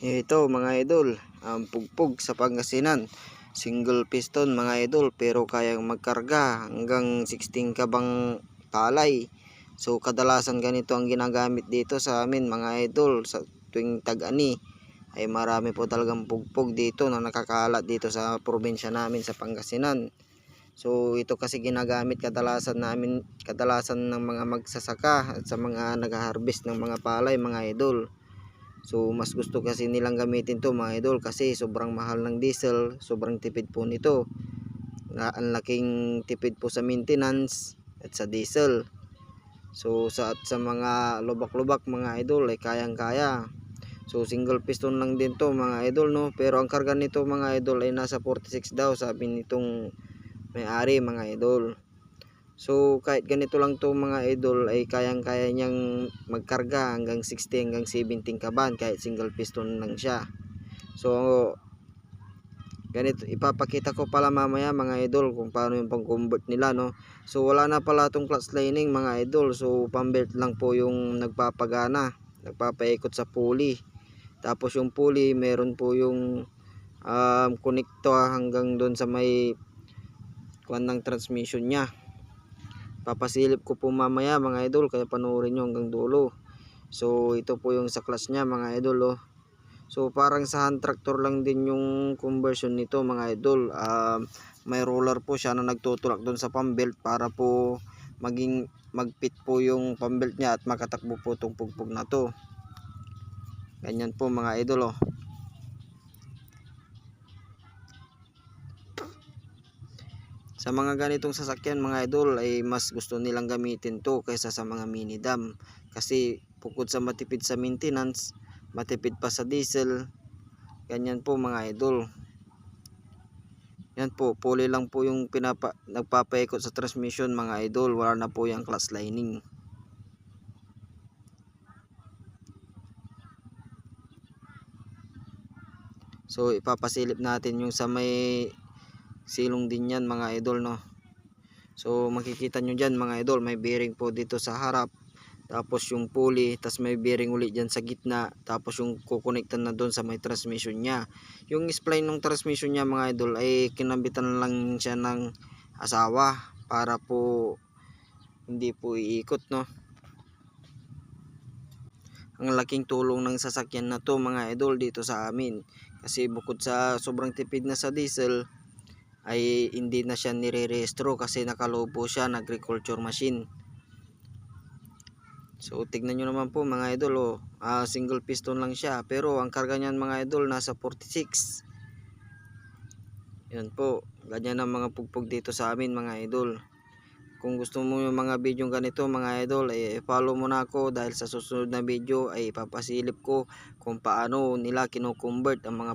Ito mga idol, ang pugpug sa Pangasinan. Single piston mga idol pero kayang magkarga hanggang 16 kabang palay. So kadalasan ganito ang ginagamit dito sa amin mga idol sa tuwing tag-ani. Ay marami po talagang pugpug dito na nakakalat dito sa probinsya namin sa Pangasinan. So ito kasi ginagamit kadalasan namin kadalasan ng mga magsasaka at sa mga nag-harvest ng mga palay mga idol. So mas gusto kasi nilang gamitin to mga idol kasi sobrang mahal ng diesel, sobrang tipid po nito. Na ang laking tipid po sa maintenance at sa diesel. So sa at sa mga lubak-lubak mga idol ay kayang-kaya. So single piston lang din to mga idol no, pero ang karga nito mga idol ay nasa 46 daw sabi nitong may-ari mga idol. So kahit ganito lang to mga idol ay kayang-kaya niyang magkarga hanggang 60 hanggang 17 kaban kahit single piston lang siya. So ganito ipapakita ko pala mamaya mga idol kung paano yung pang-convert nila no. So wala na pala tong clutch lining mga idol. So pambelt lang po yung nagpapagana, nagpapaikot sa pulley. Tapos yung pulley meron po yung um, connector hanggang doon sa may kuan ng transmission niya papasilip ko po mamaya mga idol kaya panoorin nyo hanggang dulo so ito po yung sa class nya mga idol oh. so parang sa hand tractor lang din yung conversion nito mga idol um, may roller po siya na nagtutulak doon sa pambelt para po maging magpit po yung pambelt nya at makatakbo po itong pugpug na to ganyan po mga idol oh. Sa mga ganitong sasakyan mga idol ay mas gusto nilang gamitin to kaysa sa mga mini dam. Kasi bukod sa matipid sa maintenance, matipid pa sa diesel. Ganyan po mga idol. Yan po, pulley lang po yung pinapa, nagpapaikot sa transmission mga idol. Wala na po yung clutch lining. So ipapasilip natin yung sa may silong din yan mga idol no? So makikita nyo dyan mga idol may bearing po dito sa harap. Tapos yung pulley tapos may bearing ulit dyan sa gitna. Tapos yung kukonektan na doon sa may transmission nya yung spline ng transmission nya mga idol ay kinabitan lang siya ng asawa para po hindi po iikot no? Ang laking tulong ng sasakyan na to mga idol dito sa amin. Kasi bukod sa sobrang tipid na sa diesel ay hindi na siya nire-restro kasi nakalobo siya ng agriculture machine. So tignan nyo naman po mga idol oh, uh, single piston lang siya pero ang karga niyan mga idol nasa 46. Yan po, ganyan ang mga pugpog dito sa amin mga idol. Kung gusto mo yung mga video ganito mga idol ay follow mo na ako dahil sa susunod na video ay papasilip ko kung paano nila kino-convert ang mga